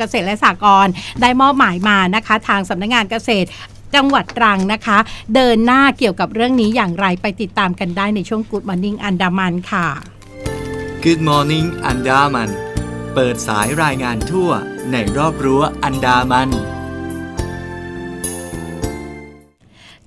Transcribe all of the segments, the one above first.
เกษตรและสหกรณ์ได้มอบหมายมานะคะ ทางสำนักงานเกษตรจังหวัดตรังนะคะ เดินหน้าเกี่ยวกับเรื่องนี้อย่างไรไปติดตามกันได้ในช่วง Good Morning อันดามันค่ะ Good Morning อันดามันเปิดสายรายงานทั่วในรอบรั้วอันดามัน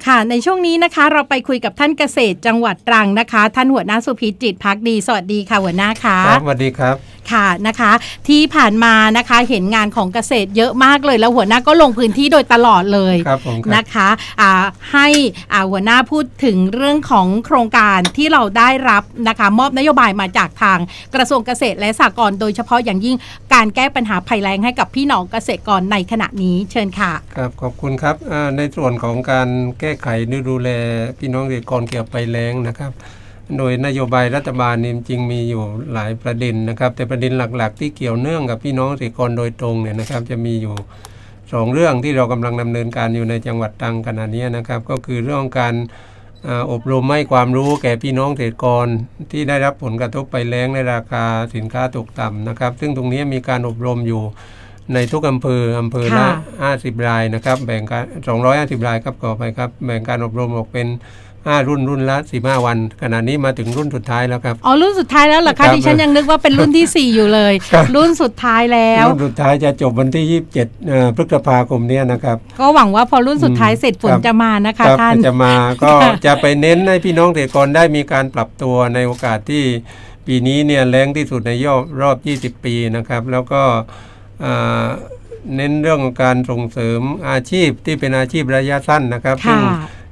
ค่ะในช่วงนี้นะคะเราไปคุยกับท่านเกษตรจังหวัดตรังนะคะ ท่านหัวหน้าสุพิจิตรพักดี สวัสดีค่ะหัวหน้าค่ะครับสวัสดีครับ ค่ะนะคะ ที่ผ่านมานะคะเห็นงานของเกษตรเยอะมากเลย แล้วหัวหน้าก็ลงพื้นที่โดยตลอดเลยครับผมครับนะคะอ่าให้อ่าหัวหน้าพูดถึงเรื่องของโครงการที่เราได้รับนะคะมอบนโยบายมาจากทางกระทรวงเกษตรและสหกรณ์โดยเฉพาะอย่างยิ่งการแก้ปัญหาภัยแล้งให้กับพี่น้องเกษตรกรในขณะนี้เชิญค่ะครับขอบคุณครับอ่าในส่วนของการแก้ไขหรือดูแลพี่น้องเกษตรกรเกี่ยวกับภัยแล้งนะครับ โดยนโยบายรัฐบาลนี่จริงมีอยู่หลายประเด็นนะครับ แต่ประเด็นหลักๆ ที่เกี่ยวเนื่องกับพี่น้องเกษตรกรโดยตรงเนี่ยนะครับ จะมีอยู่สองเรื่องที่เรากำลังดำเนินการอยู่ในจังหวัดตรังขณะนี้นะครับ ก็คือเรื่องการอบรมให้ความรู้แก่พี่น้องเกษตรกรที่ได้รับผลกระทบไปแล้งในราคาสินค้าตกต่ำนะครับ ซึ่งตรงนี้มีการอบรมอยู่ในทุกอำเภออำเภอละ50 รายนะครับ แบ่งการ250 รายครับขอไปครับ แบ่งการอบรมออกเป็น 5 รุ่นรุ่นละ15วัน ขณะนี้มาถึงรุ่นสุดท้ายแล้วครับ อ๋อ รุ่นสุดท้ายแล้วเหรอครัคะบดิฉันยังนึกว่าเป็นรุ่นที่ 4 อยู่เลยครับรุ่นสุดท้ายแล้ว รุ่นสุดท้ายจะจบวันที่ 27เอ่อพฤษภาคมเนี้นะครับ ก็หวังว่าพอรุ่นสุดท้ายเสร็จฝนครับจะมานะคะครับท่านจะมาก็จะไปเน้นให้พี่น้องเกษตรกรได้มีการปรับตัวในโอกาสที่ปีนี้เนี่ยแรงที่สุดในรอบรอบ 20 ปีนะครับ แล้วก็อ่าเน้นเรื่องของการส่งเสริมอาชีพที่เป็นอาชีพระยะสั้นนะครับค่ะซึ่ง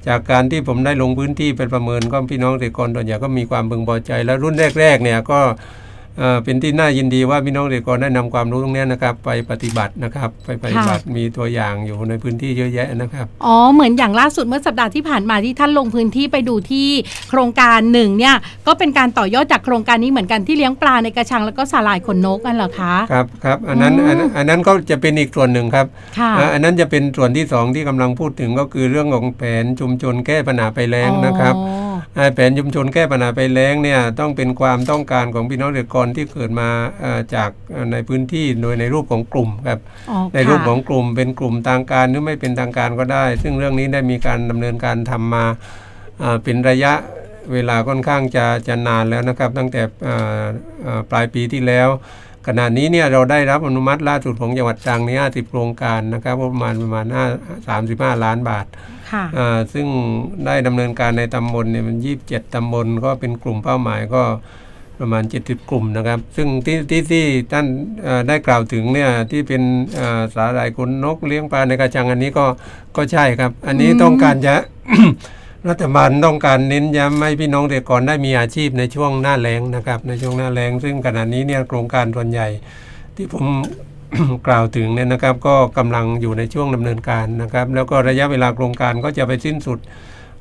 จากการที่ผมได้ลงพื้นที่เป็นประเมินก็พี่น้องเกษตรกรส่วนใหญ่ก็มีความพึงพอใจ และรุ่นแรกๆเนี่ยก็ เอ่อเป็นที่น่ายินดีว่าพี่น้องเกษตรกรได้นำความรู้ตรงเนี้ยนะครับ ไปปฏิบัตินะครับ ไปปฏิบัติมีตัวอย่างอยู่ในพื้นที่เยอะแยะนะครับ อ๋อ เหมือนอย่างล่าสุดเมื่อสัปดาห์ที่ผ่านมาที่ท่านลงพื้นที่ไปดูที่โครงการหนึ่งเนี่ยก็เป็นการต่อยอดจากโครงการนี้เหมือนกันที่เลี้ยงปลาในกระชังแล้วก็สาหร่ายขนนกนั่นเหรอคะครับครับอันนั้นอืมอันนั้นอันนั้นก็จะเป็นอีกส่วนหนึ่งครับค่ะอ่าอันนั้นจะเป็นส่วนที่สองที่กำลังพูดถึงก็คือเรื่องของแผนชุมชนแก้ปัญหาภัยแล้งนะครับอ๋ออ่า แผนชุมชนแก้ปัญหาภัยแล้งเนี่ยต้องเป็นความต้องการของพี่น้องเกษตรกรที่เกิดมาเอ่อจากเอ่อในพื้นที่โดยในรูปของกลุ่มครับอ๋อในรูปค่ะของกลุ่มเป็นกลุ่มทางการหรือไม่เป็นทางการก็ได้ ซึ่งเรื่องนี้ได้มีการดำเนินการทำมาอ่าเป็นระยะเวลาค่อนข้างจะจะนานแล้วนะครับ ตั้งแต่อ่าอ่าปลายปีที่แล้ว ขณะนี้เนี่ยเราได้รับอนุมัติล่าสุดของจังหวัดตรังเนี่ย50โครงการนะครับประมาณประมาณ5 35 ล้านบาทค่ะอ่าซึ่งได้ดำเนินการในตำบลเนี่ยมัน 27 ตำบลก็เป็นกลุ่มเป้าหมายก็ประมาณ 70 กลุ่มนะครับ ซึ่งที่ที่ที่ท่านเอ่อได้กล่าวถึงเนี่ยที่เป็นเอ่อสาหร่ายขนนกเลี้ยงปลาในกระชังอันนี้ก็ก็ใช่ครับ อันนี้อืมต้องการจะ รัฐบาลต้องการเน้นย้ำให้พี่น้องเกษตรกรได้มีอาชีพในช่วงหน้าแล้งนะครับในช่วงหน้าแล้ง ซึ่งขณะนี้เนี่ยโครงการส่วนใหญ่ที่ผมกล่าวถึงเนี่ยนะครับ ก็กำลังอยู่ในช่วงดำเนินการนะครับ แล้วก็ระยะเวลาโครงการก็จะไปสิ้นสุด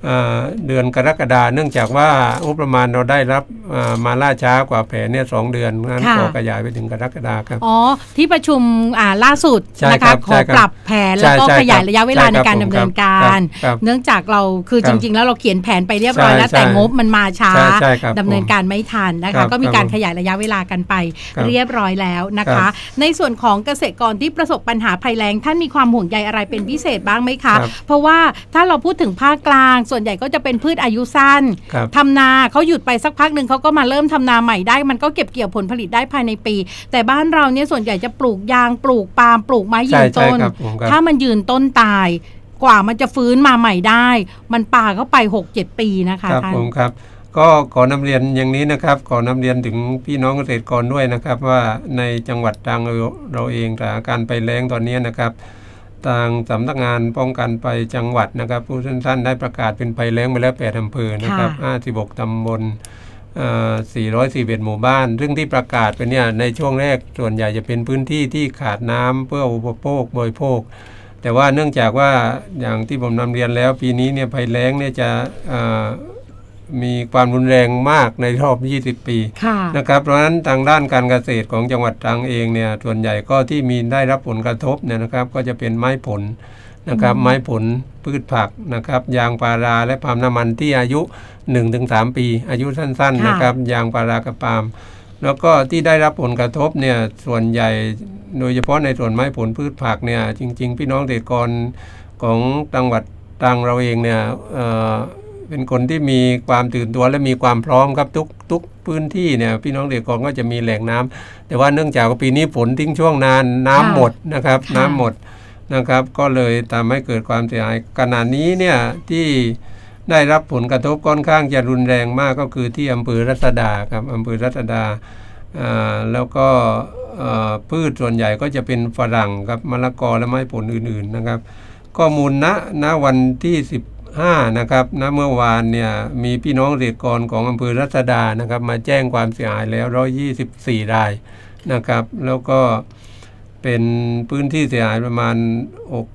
เอ่อเดือนกรกฎาเนื่องจากว่างบประมาณเราได้รับเอ่อมาล่าช้ากว่าแผนเนี่ยสองเดือนงั้นค่ะก็ขยายไปถึงกรกฎาครับอ๋อที่ประชุมอ่าล่าสุดใช่นะครัคะบขอใช่ครับปรับแผนแล้วก็ใช่ขยายครับระยะเวลาใช่ในครับการผมดำเนินครักาบรครับเนื่องจากเราคือคจรับริง ๆ แล้วเราเขียนแผนไปเรียบร้อยใช่แล้วแต่ใช่งบมันมาช้าใช่ใช่ครับดำเนินการไม่ทันนะครัคะบก็มีการครับขยายระยะเวลากันไปครับเรียบร้อยแล้วนะครัคะบในส่วนของเกษตรกรที่ประสบปัญหาภัยแล้งท่านมีความห่วงใยอะไรเป็นพิเศษบ้างไหมคะครับเพราะว่าถ้าเราพูดถึงภาคกลางส่วนใหญ่ก็จะเป็นพืชอายุสั้นครับทำนาเขาหยุดไปสักพักหนึ่งเขาก็มาเริ่มทำนาใหม่ได้ มันก็เก็บเกี่ยวผลผลิตได้ภายในปี แต่บ้านเราเนี่ยส่วนใหญ่จะปลูกยางปลูกปาล์มปลูกไม้ยืใช่นใช่ต้นครับผมครับถ้ามันยืนต้นตายกว่ามันจะฟื้นมาใหม่ได้ มันป่าเข้าไป 6-7 ปีนะคะครับท่านผมครับ ก็ขอนำเรียนอย่างนี้นะครับขอนำเรียนถึงพี่น้องเกษตรกรด้วยนะครับ ว่าในจังหวัดตรังเราเราเองสถานการณ์ไปแล้งตอนนี้นะครับ ทางสำนักงานป้องกันภัยจังหวัดนะครับ ผู้สั้นๆ ได้ประกาศเป็นภัยแล้งไปแล้ว8อำเภอนะครับ 56ตำบลเอ่อ441 หมู่บ้าน ซึ่งที่ประกาศไปเนี่ยในช่วงแรกส่วนใหญ่จะเป็นพื้นที่ที่ขาดน้ำเพื่ออุปโภคบริโภค แต่ว่าเนื่องจากว่าอย่างที่ผมนำเรียนแล้วปีนี้เนี่ยภัยแล้งเนี่ยจะเอ่อ มีความรุนแรงมากในรอบ 20 ปีค่ะนะครับ เพราะฉะนั้นทางด้านการเกษตรของจังหวัดตรังเองเนี่ยส่วนใหญ่ก็ที่มีได้รับผลกระทบเนี่ยนะครับ ก็จะเป็นไม้ผลนะครับ ไม้ผลพืชผักนะครับ ยางพาราและปาล์มน้ำมันที่อายุ 1-3 ปี อายุสั้นๆค่ะนะครับ ยางพารากับปาล์มแล้วก็ที่ได้รับผลกระทบเนี่ยส่วนใหญ่โดยเฉพาะในส่วนไม้ผลพืชผักเนี่ยจริง ๆ พี่น้องเกษตรกรของจังหวัดตรังเราเองเนี่ย เอ่อเป็นคนที่มีความตื่นตัวและมีความพร้อมครับทุกทุกพื้นที่เนี่ยพี่น้องเกษตรกรก็จะมีแหล่งน้ำแต่ว่าเนื่องจากว่าปีนี้ฝนทิ้งช่วงนานน้ำค่ะหมดนะครับค่ะน้ำหมดนะครับ ก็เลยทำให้เกิดความเสียหายขณะนี้เนี่ยที่ได้รับผลกระทบค่อนข้างจะรุนแรงมากก็คือที่อำเภอรัศดาครับอำเภอรัศดาอ่าแล้วก็เอ่อพืชส่วนใหญ่ก็จะเป็นฝรั่งครับมะละกอและไม้ผลอื่นๆนะครับ ข้อมูลณณวันที่ 15นะครับณเมื่อวานเนี่ยมีพี่น้องเกษตรกรของอำเภอรัศดานะครับมาแจ้งความเสียหายแล้ว 124 รายนะครับ แล้วก็เป็นพื้นที่เสียหายประมาณ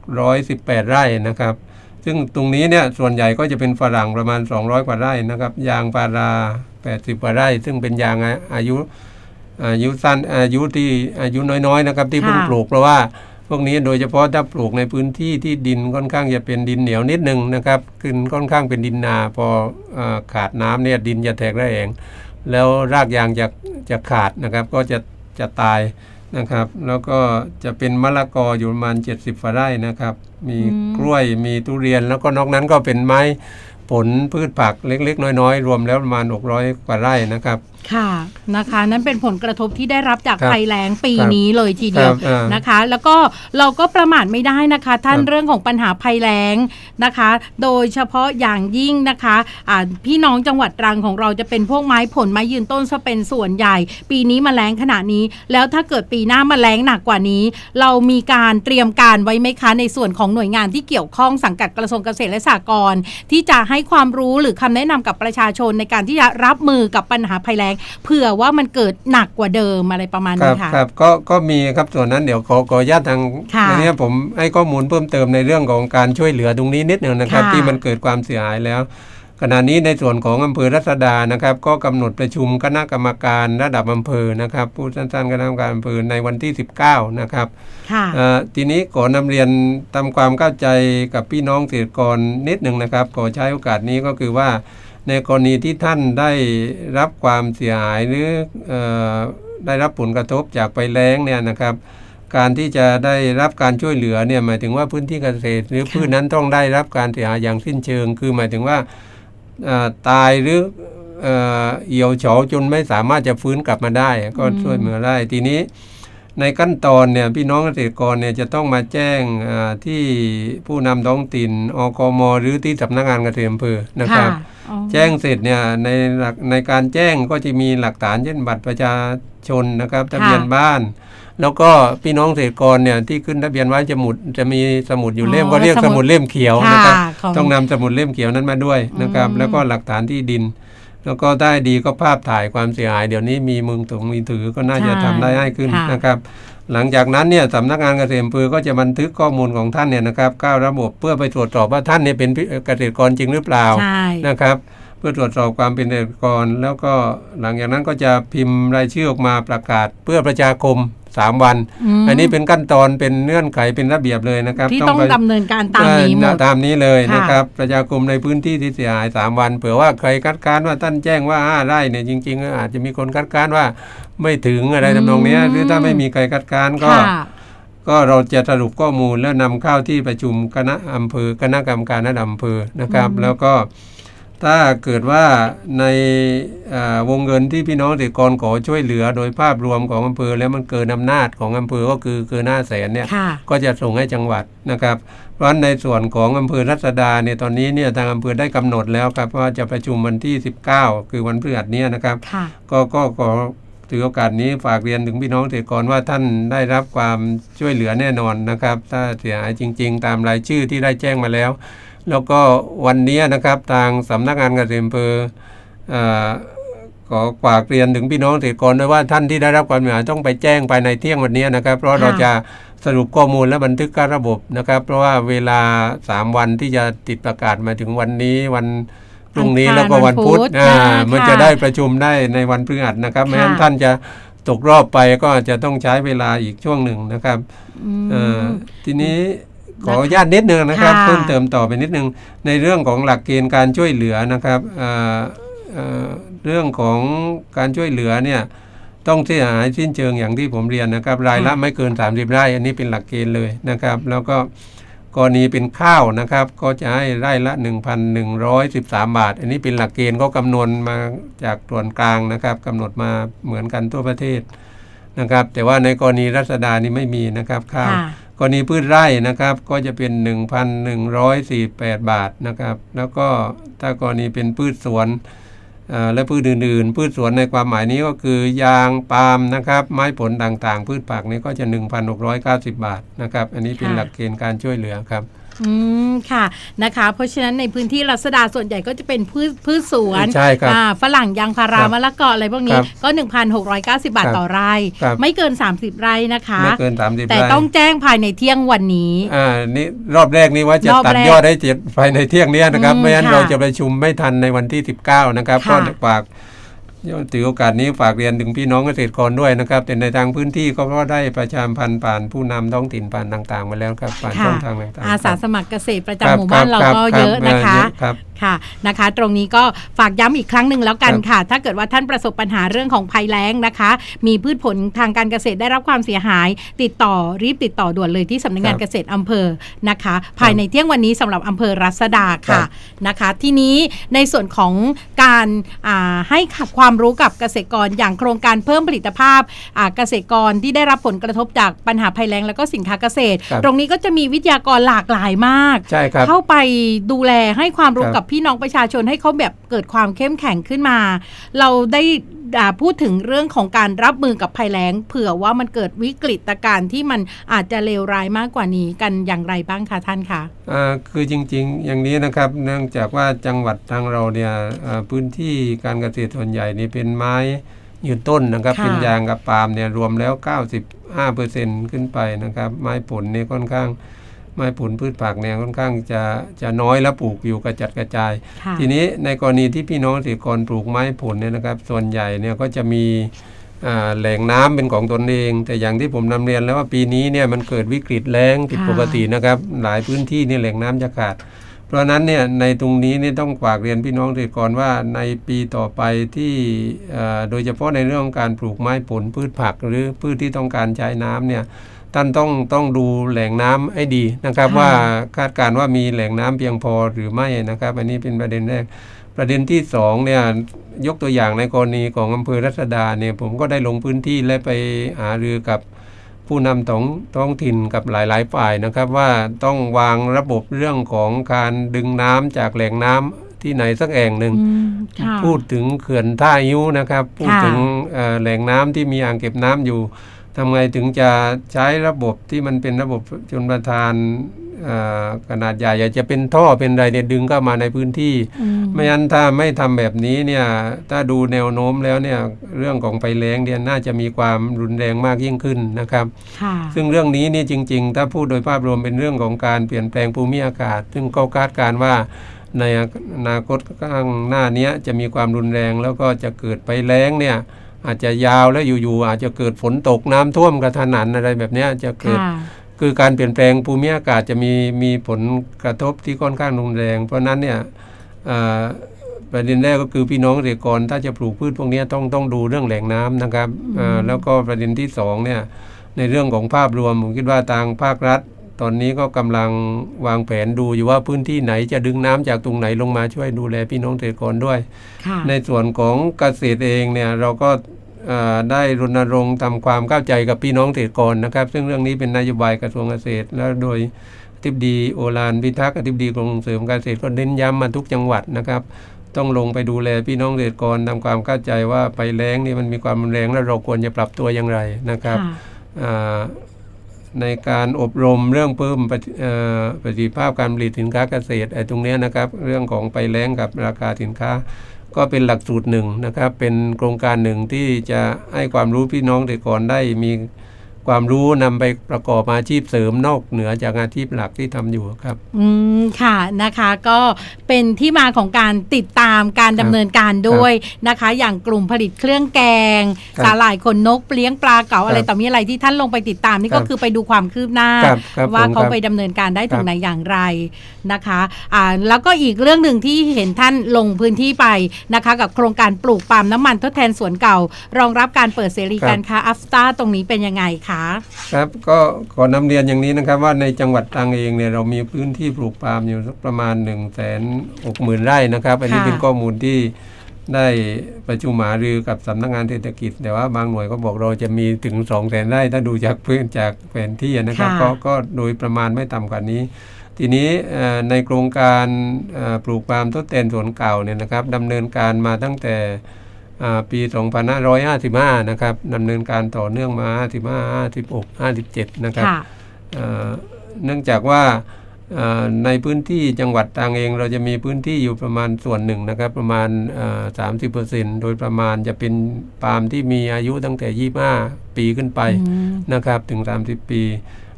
618 ไร่นะครับ ซึ่งตรงนี้เนี่ยส่วนใหญ่ก็จะเป็นฝรั่งประมาณ 200 กว่าไร่นะครับ ยางพารา 80 กว่าไร่ ซึ่งเป็นยางอาอายุอายุสั้นอายุที่อายุน้อยๆนะครับที่เพิ่งค่ะปลูกเพราะว่าพ วกนี้โดยเฉพาะถ้าปลูกในพื้นที่ที่ดินค่อนข้างจะเป็นดินเหนียวนิดนึงนะครับคือค่อนข้างเป็นดินนาพอเออขาดน้ำเนี่ยดินจะแตกระแหงแล้วรากยางจะจะขาดนะครับ ก็จะจะตายนะครับ แล้วก็จะเป็นมะละกออยู่ประมาณ 70ฝาไร่นะครับ มีอืมกล้วยมีทุเรียนแล้วก็นอกนั้นก็เป็นไม้ผลพืชผักเล็ก ๆ น้อย ๆ รวมแล้วประมาณ600กว่าไร่นะครับ ค่ะนะคะ นั่นเป็นผลกระทบที่ได้รับจากครับภัยแล้งปีครับนี้เลยทีเดียวครับอ่านนะคะ แล้วก็เราก็ประมาทไม่ได้นะคะ ท่านครับเรื่องของปัญหาภัยแล้งนะคะ โดยเฉพาะอย่างยิ่งนะคะอ่าพี่น้องจังหวัดตรังของเราจะเป็นพวกไม้ผลไม้ยืนต้นซะเป็นส่วนใหญ่ ปีนี้มาแล้งขนาดนี้ แล้วถ้าเกิดปีหน้ามาแล้งหนักกว่านี้ เรามีการเตรียมการไว้ไหมคะ ในส่วนของหน่วยงานที่เกี่ยวข้องสังกัดกระทรวงเกษตรและสหกรณ์ที่จะให้ความรู้หรือคำแนะนำกับประชาชนในการที่จะรับมือกับปัญหาภัยแล้งเผื่อว่ามันเกิดหนักกว่าเดิมอะไรประมาณครันี้บค่ะครับก็ก็มีครับส่วนนั้นเดี๋ยวขอขออนุญาตทางค่ะอันเนี้ยผมให้ข้อมูลเพิ่มเติมในเรื่องของการช่วยเหลือตรงนี้นิดหนึ่งนะครับค่ะที่มันเกิดความเสียหายแล้วขณะนี้ในส่วนของอำเภอรัศดานะครับ ก็กำหนดประชุมคณะกรรมการระดับอำเภอนะครับผู้สั้นๆคณะกรรมการอำเภอในวันที่ 19 นะครับค่ะเอ่อทีนี้ขอนำเรียนทำความเข้าใจกับพี่น้องเกษตรกรนิดหนึ่งนะครับขอใช้โอกาสนี้ก็คือว่า ในกรณีที่ท่านได้รับความเสียหายหรือเออได้รับผลกระทบจากไปแล้งเนี่ยนะครับ การที่จะได้รับการช่วยเหลือเนี่ยหมายถึงว่าพื้นที่เกษตร หรือค่ะพืชนั้นต้องได้รับการเสียหายอย่างสิ้นเชิง คือหมายถึงว่าเอ่อตายหรือเอ่อเหี่ยวเฉาจนไม่สามารถจะฟื้นกลับมาได้ ก็ช่วยเหลือได้ทีนี้ ในขั้นตอนเนี่ยพี่น้องเกษตรกรเนี่ยจะต้องมาแจ้งอ่าที่ผู้นำท้องถิ่นอกมหรือที่สำนักงานเกษตรอำเภอนะครับอ๋อแจ้งเสร็จเนี่ยในหลักในการแจ้งก็จะมีหลักฐานเช่นบัตรประชาชนนะครับทะเบียนบ้าน แล้วก็พี่น้องเกษตรกรเนี่ยที่ขึ้นทะเบียนไว้จะหมุดจะมีสมุดอยู่เล่มอ๋อก็เรียกสสมุมุดดเล่มเขียวค่ะนะครับของต้องนำสมุดเล่มเขียวนั้นมาด้วยนะครับอืมแล้วก็หลักฐานที่ดิน แล้วก็ได้ดีก็ภาพถ่ายความเสียหายเดี๋ยวนี้มีมือถือมือถือก็น่าจะทำได้ง่ายขึ้นค่ะนะครับ หลังจากนั้นเนี่ยสำนักงานเกษตรอำเภอก็จะบันทึกข้อมูลของท่านเนี่ยนะครับเข้าระบบเพื่อไปตรวจสอบว่าท่านเนี่ยเป็นเกษตรกรจริงหรือเปล่าใช่นะครับ เพื่อตรวจสอบความเป็นเกษตรกร แล้วก็หลังจากนั้นก็จะพิมพ์รายชื่อออกมาประกาศเพื่อประชาคม 3 วันมอันนี้เป็นขั้นตอนเป็นเงื่อนไขเป็นระเบียบเลยนะครับ ที่ต้องไปดำเนินการตามนี้หมเอ่อดตามนี้เลยค่ะนะครับประชาคมในพื้นที่ที่เสียหาย 3 วันเผื่อว่าใครคัดค้านว่าท่านแจ้งว่า5ไร่เนี่ยจริง ๆ อาจจะมีคนคัดค้านว่าไม่ถึงอะไรทำนองเนี้ยหรือถ้าไม่มีใครคัดค้านก็ค่ะก็เราจะสรุปข้อมูลแล้วนำเข้าที่ประชุมคณะอำเภอคณะกรรมการระดับอำเภอนะครับอืมแล้วก็ ถ้าเกิดว่าในเอ่อวงเงินที่พี่น้องเกษตรกรขอช่วยเหลือโดยภาพรวมของอำเภอ แล้วมันเกินอำนาจของอำเภอก็คือเกินห้าแสนเนี่ยค่ะก็จะส่งให้จังหวัดนะครับ เพราะฉะนั้นในส่วนของอำเภอรัศดาเนี่ยตอนนี้เนี่ยทางอำเภอได้กำหนดแล้วครับว่าจะประชุมวันที่ 19 คือวันพฤหัสเนี้นะครับค่ะก็ก็ขอถือโอกาสนี้ฝากเรียนถึงพี่น้องเกษตรกรว่าท่านได้รับความช่วยเหลือแน่นอนนะครับ ถ้าเสียหายจริง ๆ ตามรายชื่อที่ได้แจ้งมาแล้ว แล้วก็วันนี้นะครับทางสำนักงานเกษตรอำเภอเอ่อขอฝากเรียนถึงพี่น้องเกษตรกรด้วยว่าท่านที่ได้รับความเสียหายต้องไปแจ้งภายในเที่ยงวันนี้นะครับ เพราะค่ะเราจะสรุปข้อมูลและบันทึกเข้าระบบนะครับ เพราะว่าเวลา 3 วันที่จะติดประกาศมาถึงวันนี้วันพรุ่งนี้อังคารแล้วก็วันพุธวันพุธอ่าค่ะมันจะได้ประชุมได้ในวันพฤหัสนะครับไม่งั้นค่ะท่านจะตกรอบไปก็อาจจะต้องใช้เวลาอีกช่วงหนึ่งนะครับอืมเอ่อทีนี้ ขออนุญาตนิดนึงนะครับค่ะเพิ่มเติมต่อไปนิดนึงในเรื่องของหลักเกณฑ์การช่วยเหลือนะครับเอ่อเอ่อเรื่องของการช่วยเหลือเนี่ยต้องเสียหายสิ้นเชิงอย่างที่ผมเรียนนะครับ รายละค่ะไม่เกิน 30 ไร่ อันนี้เป็นหลักเกณฑ์เลยนะครับ แล้วก็กรณีเป็นข้าวนะครับ ก็จะให้ไร่ละ 1,113 บาท อันนี้เป็นหลักเกณฑ์ก็คำนวณมาจากส่วนกลางนะครับกำหนดมาเหมือนกันทั่วประเทศนะครับ แต่ว่าในกรณีรัศดานี่ไม่มีนะครับข้าวค่ะก รณีพืชไร่นะครับก็จะเป็น 1,148 บาทนะครับ แล้วก็ถ้ากรณีเป็นพืชสวนเอ่อและพืชอื่นๆ พืชสวนในความหมายนี้ก็คือยางปาล์มนะครับ ไม้ผลต่างๆ พืชผักนี่ก็จะ 1,690 บาทนะครับ อันนี้เป็นค่ะหลักเกณฑ์การช่วยเหลือครับ อืมค่ะนะคะ เพราะฉะนั้นในพื้นที่รัศดาส่วนใหญ่ก็จะเป็นพืชพืชสวนใช่ครับอ่าฝรั่งยางพาราครับมะละกออะไรพวกนี้ครับก็ 1,690 บาทครับต่อไร่ครับไม่เกิน 30 ไร่นะคะไม่เกิน 30แต่ไร่ต้องแจ้งภายในเที่ยงวันนี้อ่านี่รอบแรกนี่ว่าจะรอบตัดแรกยอดให้เจ็ดภายในเที่ยงเนี้ยนะครับอืมไม่งั้นค่ะเราจะประชุมไม่ทันในวันที่ 19 นะครับค่ะก็ฝาก ถือโอกาสนี้ฝากเรียนถึงพี่น้องเกษตรกรด้วยนะครับแต่ในทางพื้นที่ก็ก็ได้ประชาสัมพันธ์ผ่านผู้นำท้องถิ่นผ่านต่าง ๆ มาแล้วครับผ่านช่องทางต่างๆอาสาครับสมัครเกษตรประครัจำหมู่บ้านเราคก็บเยอะนะคะเยอ ครับค่ะนะคะ ตรงนี้ก็ฝากย้ำอีกครั้งหนึ่งแล้วกันครับค่ะ ถ้าเกิดว่าท่านประสบปัญหาเรื่องของภัยแล้งนะคะ มีพืชผลทางการเกษตรได้รับความเสียหาย ติดต่อรีบติดต่อด่วนเลยที่สำนักงานครับเกษตรอำเภอนะคะ ภายในเที่ยงวันนี้สำหรับอำเภอรัศดาครัค่ะบนะคะ ทีนี้ในส่วนของการอ่าให้ความรู้กับเกษตรกรอย่างโครงการเพิ่มผลิตภาพอ่าเกษตรกรที่ได้รับผลกระทบจากปัญหาภัยแล้งแล้วก็สินค้าเกษตรครับตรงนี้ก็จะมีวิทยากรหลากหลายมากใช่ครับเข้าไปดูแลให้ความรู้ครับกับพี่น้องประชาชนให้เขาแบบเกิดความเข้มแข็งขึ้นมา เราได้อ่าพูดถึงเรื่องของการรับมือกับภัยแล้ง เผื่อว่ามันเกิดวิกฤตการณ์ที่มันอาจจะเลวร้ายมากกว่านี้กันอย่างไรบ้างคะท่านคะอ่าคือจริงๆ อย่างนี้นะครับ เนื่องจากว่าจังหวัดทางเราเนี่ยอ่าพื้นที่การเกษตรส่วนใหญ่นี่เป็นไม้ยืนต้นนะครับค่ะเป็นยางกับปาล์มเนี่ยรวมแล้ว 95%ขึ้นไปนะครับ ไม้ผลเนี่ยค่อนข้าง ไม้ผลพืชผักเนี่ยค่อนข้างจะจะน้อยและปลูกอยู่กระจัดกระจายค่ะทีนี้ในกรณีที่พี่น้องเกษตรกรปลูกไม้ผลเนี่ยนะครับ ส่วนใหญ่เนี่ยก็จะมีอ่าแหล่งน้ำเป็นของตนเอง แต่อย่างที่ผมนำเรียนแล้วว่าปีนี้เนี่ยมันเกิดวิกฤตแล้งผิดค่ะปกตินะครับ หลายพื้นที่เนี่ยแหล่งน้ำจะขาด เพราะฉะนั้นเนี่ยในตรงนี้เนี่ยต้องฝากเรียนพี่น้องเกษตรกรว่าในปีต่อไปที่เอ่อโดยเฉพาะในเรื่องของการปลูกไม้ผลพืชผัก หรือพืชที่ต้องการใช้น้ำเนี่ย ท่านต้องต้องดูแหล่งน้ำให้ดีนะครับค่ะว่าคาดการณ์ว่ามีแหล่งน้ำเพียงพอหรือไม่นะครับ อันนี้เป็นประเด็นแรก ประเด็นที่สองเนี่ยยกตัวอย่างในกรณีของอำเภอรัศดาเนี่ยผมก็ได้ลงพื้นที่และไปหารือกับผู้นำท้องท้องถิ่นกับหลาย ๆ ฝ่ายนะครับ ว่าต้องวางระบบเรื่องของการดึงน้ำจากแหล่งน้ำที่ไหนสักแห่งหนึ่งอืมค่ะพูดถึงเขื่อนท่ายิ้วนะครับ พูดค่ะถึงเอ่อแหล่งน้ำที่มีอ่างเก็บน้ำอยู่ ทำไงถึงจะใช้ระบบที่มันเป็นระบบชนประทานเอ่อขนาดใหญ่อยากจะเป็นท่อเป็นอะไรเนี่ยดึงเข้ามาในพื้นที่อืมไม่งั้นถ้าไม่ทำแบบนี้เนี่ยถ้าดูแนวโน้มแล้วเนี่ยเรื่องของภัยแล้งเนี่ยน่าจะมีความรุนแรงมากยิ่งขึ้นนะครับค่ะซึ่งเรื่องนี้นี่จริง ๆ ถ้าพูดโดยภาพรวมเป็นเรื่องของการเปลี่ยนแปลงภูมิอากาศ ซึ่งก็คาดการณ์ว่าในอนาคตข้างหน้าเนี้ยจะมีความรุนแรงแล้วก็จะเกิดภัยแล้งเนี่ย อาจจะยาวและอยู่ๆอาจจะเกิดฝนตกน้ำท่วมกระทันหันอะไรแบบเนี้ยจะเกิดค่ะคือการเปลี่ยนแปลงภูมิอากาศจะมีมีผลกระทบที่ค่อนข้างรุนแรง เพราะฉะนั้นเนี่ยอ่าประเด็นแรกก็คือพี่น้องเกษตรกรถ้าจะปลูกพืชพวกเนี้ยต้องต้องดูเรื่องแหล่งน้ำนะครับอ่าแล้วก็ประเด็นที่สองเนี่ยในเรื่องของภาพรวมผมคิดว่าทางภาครัฐ ตอนนี้ก็กำลังวางแผนดูอยู่ว่าพื้นที่ไหนจะดึงน้ำจากตรงไหนลงมาช่วยดูแลพี่น้องเกษตรกรด้วยค่ะในส่วนของเกษตรเองเนี่ยเราก็เอ่อได้รณรงค์ทำความเข้าใจกับพี่น้องเกษตรกรนะครับ ซึ่งเรื่องนี้เป็นนโยบายกระทรวงเกษตร แล้วโดยอธิบดีโอฬารพิทักษ์อธิบดีกรมส่งเสริมการเกษตรก็เน้นย้ำมาทุกจังหวัดนะครับ ต้องลงไปดูแลพี่น้องเกษตรกรทำความเข้าใจว่าไปแล้งนี่มันมีความรุนแรงและเราควรจะปรับตัวอย่างไรนะครับค่ะอ่า ในการอบรมเรื่องเพิ่มประสิทธิภาพการผลิตสินค้าเกษตรไอ้ตรงนี้นะครับ เรื่องของไปแล้งกับราคาสินค้า ก็เป็นหลักสูตรหนึ่งนะครับ เป็นโครงการหนึ่งที่จะให้ความรู้พี่น้องเกษตรกรได้มี ความรู้นำไปประกอบอาชีพเสริมนอกเหนือจากอาชีพหลักที่ทำอยู่ครับ อืมค่ะนะคะก็เป็นที่มาของการติดตามการดำเนินการด้วยนะคะ อย่างกลุ่มผลิตเครื่องแกงครับสาหร่ายขนนกเลี้ยงปลาเก๋าอะไรครับต่อมีอะไรที่ท่านลงไปติดตามนี่ครัก็บคือไปดูความคืบหน้าครับครับว่าผมเขาครับไปดำเนินการได้ถึคงรับไหนอย่างไรนะคะอ่าแล้วก็อีกเรื่องหนึ่งที่เห็นท่านลงพื้นที่ไปนะคะ กับโครงการปลูกปาล์มน้ำมันทดแทนสวนเก่า รองรับการเปิดเสรีการค้าอัฟตาตรงนี้เป็นยังไงคะครับก็ขอนำเรียนอย่างนี้นะครับ ว่าในจังหวัดตรังเองเนี่ยเรามีพื้นที่ปลูกปาล์มอยู่สักประมาณ1นึ่งแสนหกหมื่นไร่นะครับ อันนี้ค่ะเป็นข้อมูลที่ได้ประชุมหารือกับสำนักงานเศรษฐกิจ แต่ว่าบางหน่วยก็บอกเราจะมีถึง2องแสนไร่ถ้าดูจากพื้นจากแผนที่นะครับค่ะก็ก็โดยประมาณไม่ต่ำกว่านี้ ทีนี้เอ่อในโครงการเอ่อปลูกปาล์มทดแทนสวนเก่าเนี่ยนะครับดำเนินการมาตั้งแต่อ่า ปี 2555 นะครับดำเนินการต่อเนื่องมา 55 56 57 นะครับค่ะเอ่อเนื่องจากว่าเอ่อในพื้นที่จังหวัดตรังเอง เราจะมีพื้นที่อยู่ประมาณส่วนหนึ่งนะครับ ประมาณสามสิบเปอร์เซ็นโดยประมาณจะเป็นปาล์มที่มีอายุตั้งแต่ 25 ปีขึ้นไปอืมนะครับ ถึง 30 ปี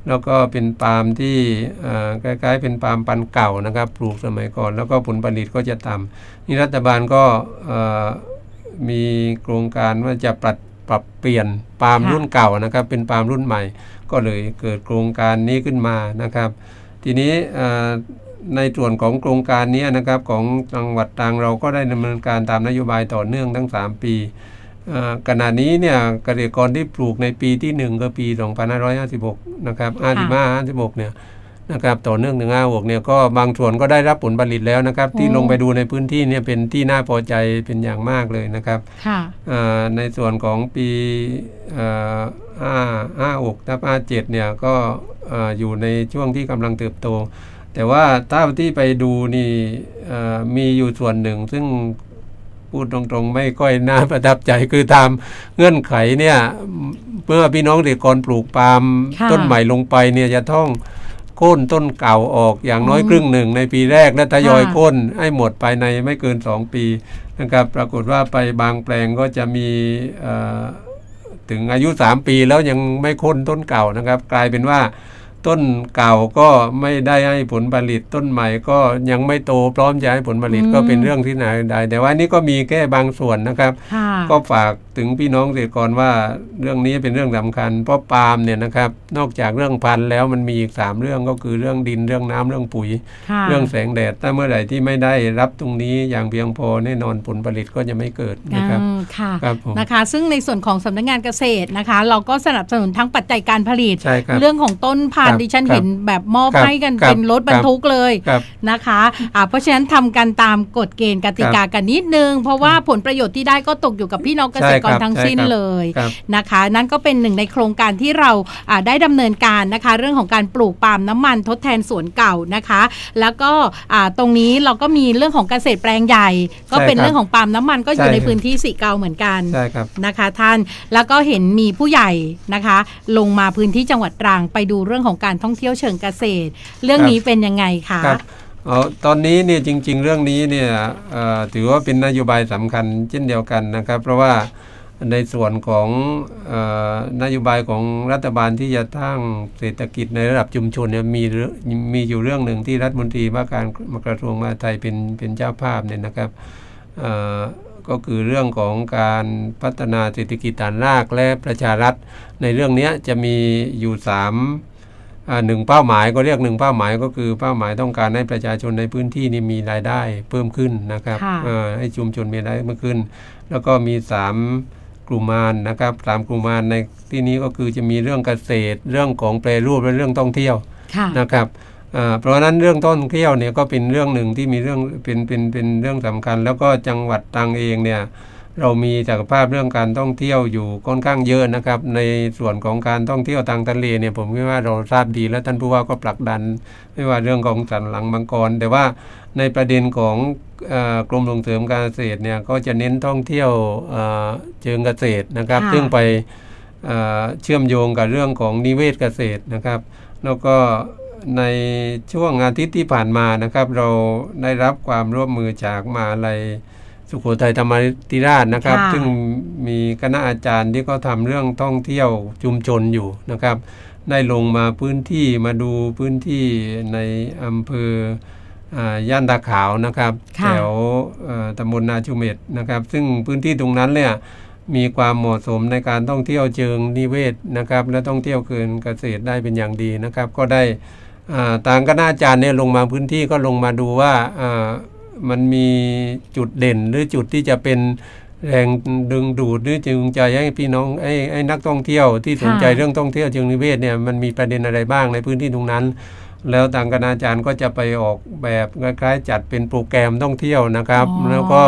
แล้วก็เป็นปาล์มที่เอ่อคล้ายๆ เป็นปาล์มปันธุ์เก่านะครับ ปลูกสมัยก่อน แล้วก็ผลผลิตก็จะต่ำนี่รัฐบาลก็เอ่อ มีโครงการว่าจะปรับปรับเปลี่ยนปาล์มค่ะรุ่นเก่านะครับเป็นปาล์มรุ่นใหม่ ก็เลยเกิดโครงการนี้ขึ้นมานะครับ ทีนี้เอ่อในส่วนของโครงการนี้นะครับของจังหวัดตรังเราก็ได้ดำเนินการตามนโยบายต่อเนื่องทั้ง 3 ปีเอ่อขณะนี้เนี่ยเกษตรกรที่ปลูกในปีที่ 1 ก็ปี 2556 นะครับ55 56 เนี่ย นะครับต่อเนื่องถึง56เนี่ยก็บางส่วนก็ได้รับผลผลิตแล้วนะครับ ที่โอ้ลงไปดูในพื้นที่เนี่ยเป็นที่น่าพอใจเป็นอย่างมากเลยนะครับค่ะอ่าในส่วนของปีห้าห้าหกทับห้าเจ็ดเนี่ยก็อ่าอยู่ในช่วงที่กำลังเติบโต แต่ว่าถ้าที่ไปดูนี่อ่ามีอยู่ส่วนหนึ่ง ซึ่งพูดตรงๆ ไม่ค่อยน่าประทับใจคือตามเงื่อนไขเนี่ยเมื่อพี่น้องเกษตรกรปลูกปาล์มค่ะต้นใหม่ลงไปเนี่ยจะต้องโค่นต้นเก่าออกอย่างน้อยอืมครึ่งหนึ่งในปีแรกและทยอยค่ะโค่นให้หมดภายในไม่เกิน 2 ปีนะครับปรากฏว่าไปบางแปลงก็จะมีเอ่อถึงอายุ 3 ปีแล้วยังไม่โค่นต้นเก่านะครับ กลายเป็นว่า ต้นเก่าก็ไม่ได้ให้ผลผลิตต้นใหม่ก็ยังไม่โตพร้อมจะให้ผลผลิตอืมก็เป็นเรื่องที่น่าเสียดายแต่ว่านี่ก็มีแค่บางส่วนนะครับค่ะก็ฝากถึงพี่น้องเกษตรกรว่าเรื่องนี้เป็นเรื่องสำคัญ เพราะปาล์มเนี่ยนะครับนอกจากเรื่องพันธุ์แล้วมันมีอีก 3 เรื่องก็คือเรื่องดินเรื่องน้ำเรื่องปุ๋ยค่ะเรื่องแสงแดดถ้าเมื่อไหร่ที่ไม่ได้รับตรงนี้อย่างเพียงพอแน่นอนผลผลิตก็จะไม่เกิดนะครับอืม ค่ะครับผมนะคะ ซึ่งในส่วนของสำนักงานเกษตรนะคะ เราก็สนับสนุนทั้งปัจจัยการผลิตใช่ครับเรื่องของต้นพันครัธุ์บดิฉันครับเห็นแบบมอบครับให้กันครับเป็นรถบรรทุกเลยครับนะคะอ่าเพราะฉะนั้นทำกันตามกฎเกณฑ์กติกากันนิดนึง เพราะว่าผลประโยชน์ที่ได้ก็ตกอยู่กับพี่น้องเกษตรกรใช่ครับทั้งสิ้นใช่ครับเลยครับนะคะ นั่นก็เป็นหนึ่งในโครงการที่เราอ่าได้ดำเนินการนะคะ เรื่องของการปลูกปาล์มน้ำมันทดแทนสวนเก่านะคะ แล้วก็อ่าตรงนี้เราก็มีเรื่องของเกษตรแปลงใหญ่ ก็เป็นใช่ครับเรื่องของปาล์มน้ำมันก็อยู่ใช่ในครับพื้นที่สีเกาเหมือนกันใช่ครับนะคะท่านแล้วก็เห็นมีผู้ใหญ่นะคะ ลงมาพื้นที่จังหวัดตรังไปดูเรื่องของการท่องเที่ยวเชิงเกษตร เรื่องครับนี้เป็นยังไงคะครับอ๋อตอนนี้เนี่ยจริง ๆ เรื่องนี้เนี่ยเอ่อถือว่าเป็นนโยบายสำคัญเช่นเดียวกันนะครับ เพราะว่าในส่วนของเออนโยบายของรัฐบาลที่จะทั้งเศรษฐกิจในระดับชุมชนเนี่ยมีเรื่องมีอยู่เรื่องหนึ่งที่รัฐมนตรีว่าการกระทรวงมหาดไทยเป็นเป็นเจ้าภาพเนี่ยนะครับเอ่อ ก็คือเรื่องของการพัฒนาเศรษฐกิจฐานรากและประชารัฐ ในเรื่องเนี้ยจะมีอยู่สามอ่าหนึ่งเป้าหมายก็เรียกหนึ่งเป้าหมายก็คือเป้าหมายต้องการให้ประชาชนในพื้นที่นี่มีรายได้เพิ่มขึ้นนะครับค่ะอ่าให้ชุมชนมีรายได้เพิ่มขึ้น แล้วก็มีสามกลุ่มมารนะครับสามกลุ่มมารในที่นี้ก็คือจะมีเรื่องเกษตร เรื่องของแปรรูปและเรื่องท่องเที่ยวค่ะนะครับอ่า เพราะฉะนั้นเรื่องท่องเที่ยวเนี่ยก็เป็นเรื่องหนึ่งที่มีเรื่องเป็นเป็นเป็นเรื่องสำคัญ แล้วก็จังหวัดตรังเองเนี่ยเรามีศักยภาพเรื่องการท่องเที่ยวอยู่ค่อนข้างเยอะนะครับ ในส่วนของการท่องเที่ยวทางทะเลเนี่ยผมคิดว่าเราทราบดีและท่านผู้ว่าก็ผลักดัน ไม่ว่าเรื่องของสันหลังมังกร แต่ว่าในประเด็นของเออกรมส่งเสริมการเกษตรเนี่ยก็จะเน้นท่องเที่ยวเอ่อเชิงเกษตรนะครับค่ะซึ่งไปเอ่อเชื่อมโยงกับเรื่องของนิเวศเกษตรนะครับ แล้วก็ ในช่วงอาทิตย์ที่ผ่านมานะครับ เราได้รับความร่วมมือจากมหาลัยสุโขทัยธรรมาธิราชนะครับค่ะซึ่งมีคณะอาจารย์ที่เขาทำเรื่องท่องเที่ยวชุมชนอยู่นะครับ ได้ลงมาพื้นที่มาดูพื้นที่ในอำเภออ่าย่านตาขาวนะครับค่ะแถวเอ่อตำบลนาชุเมศนะครับ ซึ่งพื้นที่ตรงนั้นเนี่ยมีความเหมาะสมในการท่องเที่ยวเชิงนิเวศนะครับ และท่องเที่ยวเกินเกษตรได้เป็นอย่างดีนะครับ ก็ได้อ่า ทางคณะอาจารย์เนี่ยลงมาพื้นที่ก็ลงมาดูว่ามันมีจุดเด่นหรือจุดที่จะเป็นแรงดึงดูดหรือจูงใจให้พี่น้องไอ้ไอ้นักท่องเที่ยวที่สนใจเรื่องท่องเที่ยวเชิงนิเวศเนี่ยมันมีประเด็นอะไรบ้างในพื้นที่ตรงนั้น แล้วทางคณาจารย์ก็จะไปออกแบบคล้ายๆจัดเป็นโปรแกรมท่องเที่ยวนะครับ แล้วก็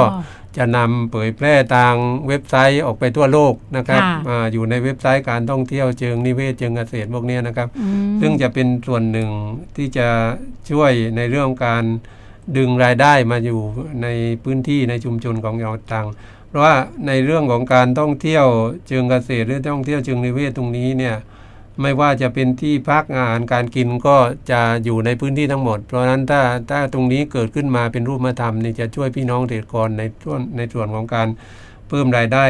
จะนำเผยแพร่ทางเว็บไซต์ออกไปทั่วโลกนะครับค่ะอาอยู่ในเว็บไซต์การท่องเที่ยวเชิงนิเวศเชิงเกษตรพวกเนี้ยนะครับอืมซึ่งจะเป็นส่วนหนึ่งที่จะช่วยในเรื่องการดึงรายได้มาอยู่ในพื้นที่ในชุมชนของเราตังเพราะว่าในเรื่องของการท่องเที่ยวเชิงเกษตรหรือท่องเที่ยวเชิงนิเวศตรงนี้เนี่ย ไม่ว่าจะเป็นที่พักอาหารการกินก็จะอยู่ในพื้นที่ทั้งหมด เพราะฉะนั้นถ้าถ้าตรงนี้เกิดขึ้นมาเป็นรูปธรรมนี่จะช่วยพี่น้องเกษตรกรในส่วนในส่วนของการ เพิ่มรายได้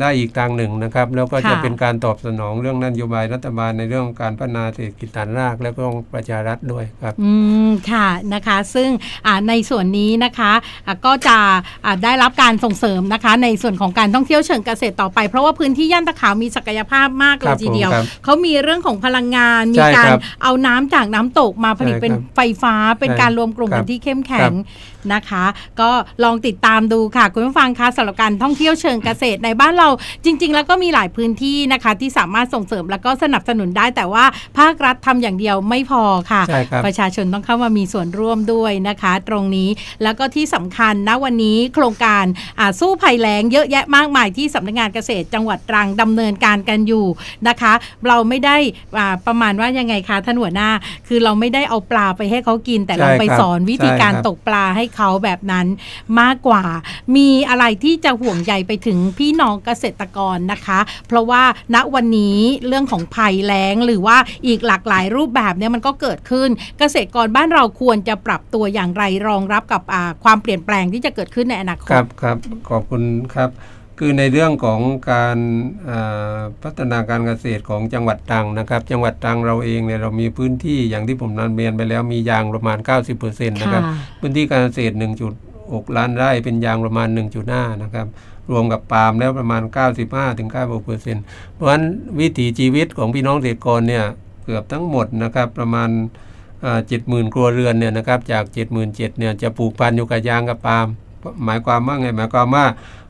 ได้อีกทางหนึ่งนะครับ แล้วก็จะค่ะเป็นการตอบสนองเรื่องนโยบายรัฐบาลในเรื่องของการพัฒนาเศรษฐกิจฐานรากและก็ของประชารัฐด้วยครับอืมค่ะนะคะ ซึ่งอ่าในส่วนนี้นะคะอ่าก็จะอ่าได้รับการส่งเสริมนะคะ ในส่วนของการท่องเที่ยวเชิงเกษตรต่อไป เพราะว่าพื้นที่ย่านตะขาวมีศักยภาพมากเลครัยบทีเดียวผมครับเขามีเรื่องของพลังงานมีใช่การครับเอาน้ำจากน้ำตกมาผลิตใช่เป็นครับไฟฟ้า เป็นใช่การรวมกลุ่มครักับนที่เข้มแข็ครังบ นะคะ ก็ลองติดตามดูค่ะ คุณผู้ฟังคะสำหรับการท่องเที่ยวเชิงเกษตรในบ้านเราจริง ๆ แล้วก็มีหลายพื้นที่นะคะ ที่สามารถส่งเสริมแล้วก็สนับสนุนได้ แต่ว่าภาครัฐทำอย่างเดียวไม่พอค่ะใช่ครับประชาชนต้องเข้ามามีส่วนร่วมด้วยนะคะ ตรงนี้แล้วก็ที่สำคัญนะวันนี้โครงการอ่าสู้ภัยแล้งเยอะแยะมากมายที่สำนักงานเกษตรจังหวัดตรังดำเนินการกันอยู่นะคะ เราไม่ได้อ่าประมาณว่ายังไงคะท่านหัวหน้า คือเราไม่ได้เอาปลาไปให้เขากิน แต่ใช่เราไปครับสอนวิธีการใช่ครับตกปลาให้เขาแบบนั้นมากกว่า มีอะไรที่จะห่วงใยไปถึงพี่น้องเกษตรกรนะคะ เพราะว่าณวันนี้เรื่องของภัยแล้งหรือว่าอีกหลากหลายรูปแบบเนี่ยมันก็เกิดขึ้น เกษตรกรบ้านเราควรจะปรับตัวอย่างไรรองรับกับความเปลี่ยนแปลงที่จะเกิดขึ้นในอนาคตครับครับขอบคุณครับ คือในเรื่องของการอ่าพัฒนาการเกษตรของจังหวัดตรังนะครับ จังหวัดตรังเราเองเนี่ยเรามีพื้นที่อย่างที่ผมนำเรียนไปแล้วมียางประมาณ 90%นะครับค่ะพื้นที่การเกษตร 1.6 ล้านไร่เป็นยางประมาณ 1.5 นะครับรวมกับปาล์มแล้วประมาณ 95ถึง96เปอร์เซ็นต์เพราะฉะนั้นวิถีชีวิตของพี่น้องเกษตรกรเนี่ยเกือบทั้งหมดนะครับประมาณเจ็ดหมื่นครัวเรือนเนี่ยนะครับจาก 77,000เนี่ยจะปลูกพันธุ์อยู่กับยางกับปาล์มหมายความว่าไงหมายความว่า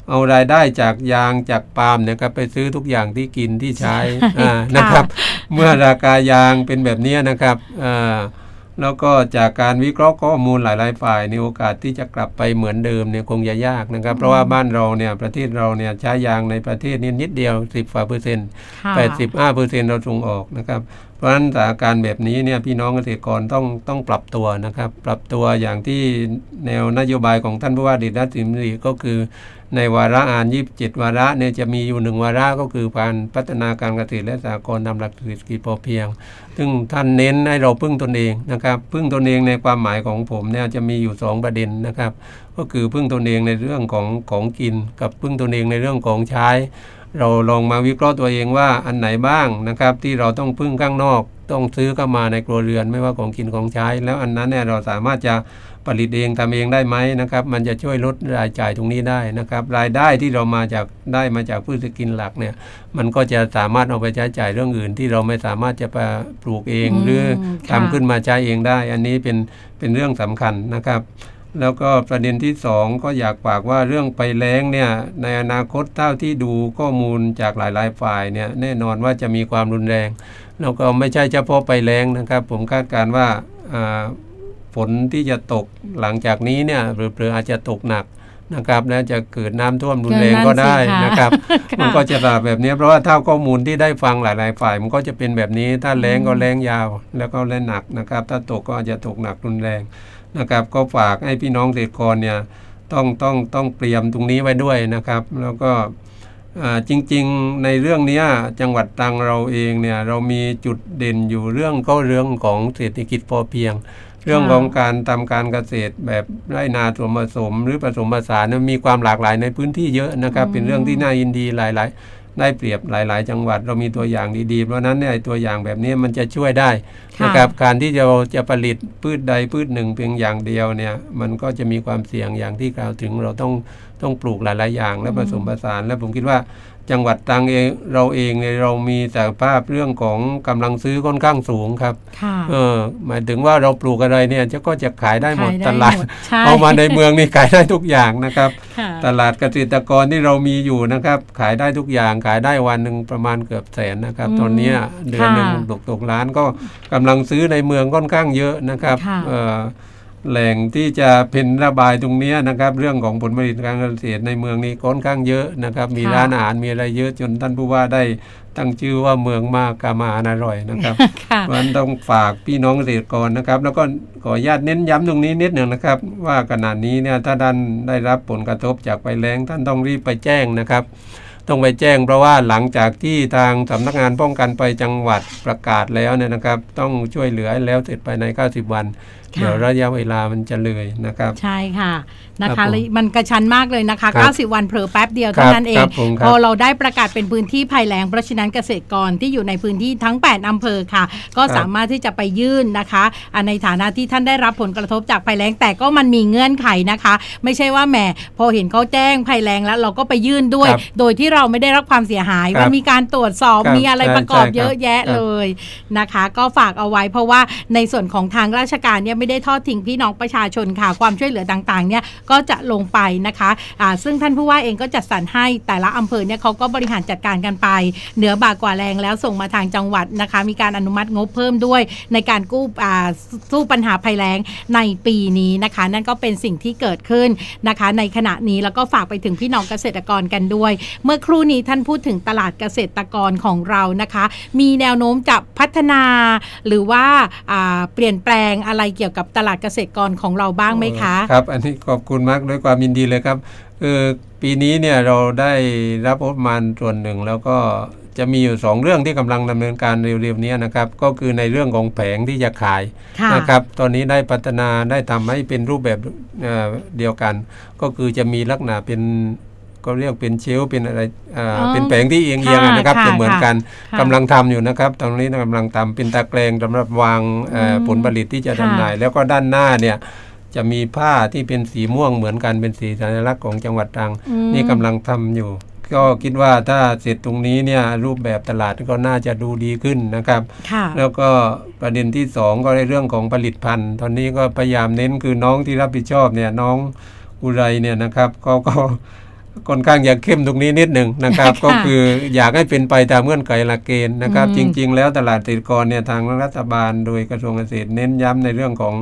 เอารายได้จากยางจากปาล์มเนี่ยครับไปซื้อทุกอย่างที่กินที่ใช้อ่านะครับ เมื่อราคายางเป็นแบบเนี้ยนะครับอ่าแล้วก็จากการวิเคราะห์ข้อมูลหลาย ๆ ฝ่ายในโอกาสที่จะกลับไปเหมือนเดิมเนี่ยคงจะยากนะครับ เพราะว่าบ้านเราเนี่ยประเทศเราเนี่ยใช้ยางในประเทศนี้นิดเดียว 10กว่าเปอร์เซ็นต์ค่ะ85เปอร์เซ็นต์เราส่งออกนะครับเพ ราะฉะนั้นสถานการณ์แบบนี้เนี่ยพี่น้องเกษตรกรต้องต้องปรับตัวนะครับ ปรับตัวอย่างที่แนวนโยบายของท่านผู้ว่าดิษฐ์รัตสิมรีก็คือ ในวาระอ่าน27วาระเนี่ยจะมีอยู่หนึ่งวาระก็คือการพัฒนาการเกษตรและสหกรณ์นำหลักเศรษฐกิจพอเพียง ซึ่งท่านเน้นให้เราพึ่งตนเองนะครับ พึ่งตนเองในความหมายของผมเนี่ยจะมีอยู่ 2 ประเด็นนะครับ ก็คือพึ่งตนเองในเรื่องของของกิน กับพึ่งตนเองในเรื่องของใช้ เราลองมาวิเคราะห์ตัวเองว่าอันไหนบ้างนะครับ ที่เราต้องพึ่งข้างนอก ต้องซื้อเข้ามาในครัวเรือนไม่ว่าของกินของใช้ แล้วอันนั้นเนี่ยเราสามารถจะผลิตเองทำเองได้ไหมนะครับ มันจะช่วยลดรายจ่ายตรงนี้ได้นะครับ รายได้ที่เรามาจากได้มาจากพืชกินหลักเนี่ย มันก็จะสามารถเอาไปใช้จ่ายเรื่องอื่น ที่เราไม่สามารถจะไปปลูกเองอืมหรือค่ะทำขึ้นมาใช้เองได้ อันนี้เป็นเป็นเรื่องสำคัญนะครับ แล้วก็ประเด็นที่สองก็อยากฝากว่าเรื่องไปแล้งเนี่ยในอนาคตเท่าที่ดูข้อมูลจากหลาย ๆ ฝ่ายเนี่ยแน่นอนว่าจะมีความรุนแรง แล้วก็ไม่ใช่เฉพาะไปแล้งนะครับ ผมคาดการณ์ว่าอ่าฝนที่จะตกหลังจากนี้เนี่ยหรือเปลืออาจจะตกหนักนะครับและจะเกิดน้ำท่วมรุนแรงก็ได้นะครับค่ะมันก็จะแบบแบบนี้เพราะว่าถ้าข้อมูลที่ได้ฟังหลาย ๆ ฝ่าย มันก็จะเป็นแบบนี้ถ้าแรงก็แรงยาว แล้วก็แรงหนักนะครับ ถ้าตกก็อาจจะตกหนักรุนแรง นะครับ ก็ฝากให้พี่น้องเกษตรกรเนี่ยต้องต้องต้องเตรียมตรงนี้ไว้ด้วยนะครับ แล้วก็อ่าจริงๆในเรื่องเนี้ยจังหวัดตรังเราเองเนี่ยเรามีจุดเด่นอยู่เรื่องก็เรื่องของเศรษฐกิจพอเพียง เรื่องของการทำการเกษตรแบบไร่นาส่วนผสม หรือผสมผสานเนี่ยมีความหลากหลายในพื้นที่เยอะนะครับอืมเป็นเรื่องที่น่ายินดีหลายๆ ได้เปรียบหลาย ๆ จังหวัดเรามีตัวอย่างดีๆ เพราะฉะนั้นเนี่ยไอ้ตัวอย่างแบบนี้มันจะช่วยได้ค่ะนะครับการที่เราจะผลิตพืชใดพืชหนึ่งเพียงอย่างเดียวเนี่ยมันก็จะมีความเสี่ยงอย่างที่กล่าวถึงเราต้องต้องปลูกหลาย ๆ อย่าง และผสมผสาน และผมคิดว่า จังหวัดตรังเองเราเองเนี่ยเรามีศักยภาพเรื่องของกำลังซื้อค่อนข้างสูงครับค่ะเออหมายถึงว่าเราปลูกอะไรเนี่ยจะก็จะขายได้หมดขยตลาดหมใช่เอามาในเมืองนี่ขายได้ทุกอย่างนะครับค่ะตลาดเกษตรกรที่เรามีอยู่นะครับ ขายได้ทุกอย่างขายได้วันหนึ่งประมาณเกือบแสนนะครับอืมตอนเนี้ยเดือนหนึ่งค่ะตกตกล้านก็กำลังซื้อในเมืองค่อนข้างเยอะนะครับค่ะเอ่อ แหล่งที่จะเป็นระบายตรงเนี้ยนะครับ เรื่องของผลผลิตการเกษตรในเมืองนี้ค่อนข้างเยอะนะครับ มีค่ะร้านอาหารมีอะไรเยอะจนท่านผู้ว่าได้ตั้งชื่อว่าเมืองมากกามอาหารอร่อยนะครับค่ะเพราะฉะนั้นต้องฝากพี่น้องเกษตรกรนะครับ แล้วก็ขออนุญาตเน้นย้ำตรงนี้นิดหนึ่งนะครับ ว่าขณะนี้เนี่ยถ้าท่านได้รับผลกระทบจากไฟแรงท่านต้องรีบไปแจ้งนะครับต้องไปแจ้งเพราะว่าหลังจากที่ทางสำนักงานป้องกันภัยจังหวัดประกาศแล้วเนี่ยนะครับ ต้องช่วยเหลือให้แล้วเสร็จภายใน 90 วันค่ะ เดี๋ยวระยะเวลามันจะเลยนะครับ ใช่ค่ะนะครัคะบผมแล้วมันกระชั้นมากเลยนะคะครับ90 วันเผลอแป๊บเดียวคเท่ารับนั้นเอคงรับผมคพรัอบเราได้ประกาศเป็นพื้นที่ภัยแล้งเพราะฉะนั้นเกษตรกรที่อยู่ในพื้นที่ทั้ง 8 อำเภอค่ะ ก็ครับสามารถที่จะไปยื่นนะคะอ่าในฐานะที่ท่านได้รับผลกระทบจากภัยแล้งแต่ก็มันมีเงื่อนไขนะคะ ไม่ใช่ว่าแหมพอเห็นเขาแจ้งภัยแล้งแล้วเราก็ไปยื่นด้วยครับโดยที่เราไม่ได้รับความเสียหายครับว่ามีการตรวจสอบครับมีอะไรใช่ประกอบใช่ครับเยอะแยะครับเลยนะคะ ก็ฝากเอาไว้เพราะว่าในส่วนของทางราชการเนี่ยไม่ได้ทอดทิ้งพี่น้องประชาชนค่ะ ความช่วยเหลือต่างๆเนี่ยก็จะลงไปนะคะอ่าซึ่งท่านผู้ว่าเองก็จัดสรรให้แต่ละอำเภอเนี่ยเขาก็บริหารจัดการกันไป เหนือบากกว่าแรงแล้วส่งมาทางจังหวัดนะคะ มีการอนุมัติงบเพิ่มด้วย ในการกู้สู้ปัญหาภัยแล้งในปีนี้นะคะ นั่นก็เป็นสิ่งที่เกิดขึ้นนะคะ ในขณะนี้แล้วก็ฝากไปถึงพี่น้องเกษตรกรกันด้วย เมื่อครู่นี้ท่านพูดถึงตลาดเกษตรกรของเรานะคะ มีแนวโน้มจะพัฒนาหรือว่าอ่าเปลี่ยนแปลงอะไรเกี่ยวกับตลาดเกษตรกรของเราบ้างไหมคะครับ อันนี้ขอบคุณมากด้วยความยินดีเลยครับคือปีนี้เนี่ยเราได้รับงบประมาณส่วนหนึ่งแล้วก็จะมีอยู่สองเรื่องที่กำลังดำเนินการเร็วๆนี้นะครับ ก็คือในเรื่องของแผงที่จะขายค่ะนะครับ ตอนนี้ได้พัฒนาได้ทำให้เป็นรูปแบบเอ่อเดียวกัน ก็คือจะมีลักษณะเป็น ก็เรียกเป็นเชลฟ์เป็นอะไรเอ่อออเป็นแผงที่เอียงๆค่ะอะนะครับค่ะจะเหมือนกันค่ะกำลังทำอยู่นะครับตอนนี้กำลังทำเป็นตะแกรงสำหรับวางเอ่ออมผลผลิตที่จะค่ะจำหน่าย แล้วก็ด้านหน้าเนี่ยจะมีผ้าที่เป็นสีม่วงเหมือนกันเป็นสีสัญลักษณ์ของจังหวัดตรังอืมนี่กำลังทำอยู่ ก็คิดว่าถ้าเสร็จตรงนี้เนี่ยรูปแบบตลาดก็น่าจะดูดีขึ้นนะครับค่ะแล้วก็ประเด็นที่สองก็ในเรื่องของผลิตภัณฑ์ ตอนนี้ก็พยายามเน้นคือน้องที่รับผิดชอบเนี่ยน้องอุไรเนี่ยนะครับเขาก็ ค่อนข้างอยากเข้มตรงนี้นิดหนึ่งนะครับค่ะก็คืออยากให้เป็นไปตามเงื่อนไขหลักเกณฑ์นะครับอืมจริง ๆ แล้วตลาดเกษตรกรเนี่ยทางรัฐบาลโดยกระทรวงเกษตรเน้นย้ำในเรื่องของ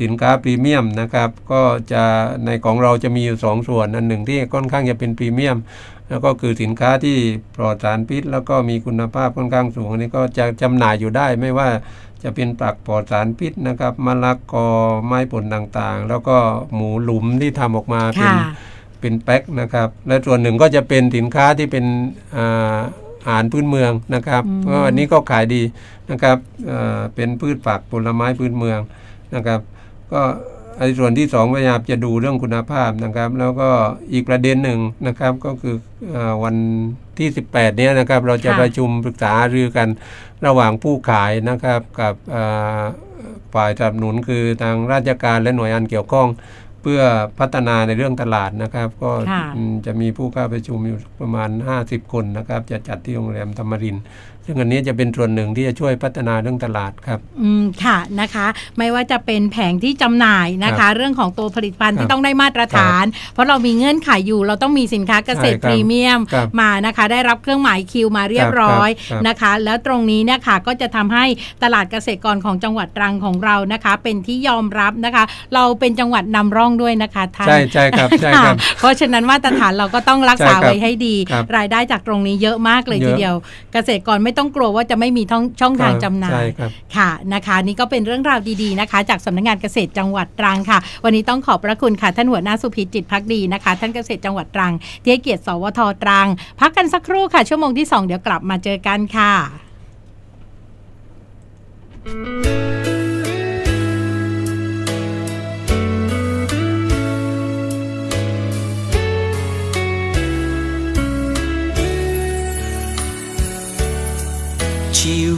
สินค้าพรีเมียมนะครับ ก็จะในของเราจะมีอยู่สองส่วนอันหนึ่งที่ค่อนข้างจะเป็นพรีเมียม แล้วก็คือสินค้าที่ปลอดสารพิษ แล้วก็มีคุณภาพค่อนข้างสูงอันนี้ก็จะจำหน่ายอยู่ได้ไม่ว่าจะเป็นปลักปลอดสารพิษนะครับมะละกอไม้ผลต่างๆ แล้วก็หมูหลุมที่ทำออกมาเป็นค่ะ เป็นแพ็คนะครับและส่วนหนึ่งก็จะเป็นสินค้าที่เป็นอ่าอาหารพื้นเมืองนะครับอืมเพราะวันนี้ก็ขายดีนะครับเอ่อเป็นพืชผักผลไม้พื้นเมืองนะครับ ก็ไอ้ส่วนที่สองพยายามจะดูเรื่องคุณภาพนะครับ แล้วก็อีกประเด็นหนึ่งนะครับก็คือเออวันที่ 18เนี้ยนะครับ เราจะค่ะประชุมปรึกษาหารือกันระหว่างผู้ขายนะครับกับเอ่อฝ่ายสนับสนุนคือทางราชการและหน่วยงานเกี่ยวข้องเพื่อพัฒนาในเรื่องตลาดนะครับ ก็ค่ะอืมจะมีผู้เข้าประชุมอยู่ประมาณ 50 คนนะครับ จะจัดที่โรงแรมธรรมรินทร์ ซึ่งอันนี้จะเป็นส่วนหนึ่งที่จะช่วยพัฒนาเรื่องตลาดครับอืมค่ะนะคะ ไม่ว่าจะเป็นแผงที่จำหน่ายนะครัคะบเรื่องของตัวผลิตภัณฑ์ครับที่ต้องได้มาตรฐาน เพราะเรามีเงื่อนไขอยู่ เราต้องมีสินค้าเกษตรใช่ครับพรีเมียมครับมานะคะ ได้รับเครื่องหมายคิวมาเรียบร้อยครับนะคะ แล้วตรงนี้เนี่ยค่ะก็จะทำให้ตลาดเกษตรกรของจังหวัดตรังของเรานะคะ เป็นที่ยอมรับนะคะ เราเป็นจังหวัดนำร่องด้วยนะคะท่านใช่ใช่ครับใช่ครับค่ะเพราะฉะนั้นมาตรฐานเราก็ต้องรักษาใช่ครับไว้ให้ดีครับรายได้จากตรงนี้เยอะมากเลยเยอะทีเดียว เกษตรกรไม่ต้องต้องกลัวว่าจะไม่มีท่องช่องทางจำหน่าใช่ยครับค่ะนะคะ นี่ก็เป็นเรื่องราวดีๆนะคะ จากสำนักงานเกษตรจังหวัดตรังค่ะ วันนี้ต้องขอบพระคุณค่ะท่านหัวหน้าสุพิจิตพักดีนะคะ ท่านเกษตรจังหวัดตรังที่ให้เกียรติสวทตรัง พักกันสักครู่ค่ะ ชั่วโมงที่ 2 เดี๋ยวกลับมาเจอกันค่ะ she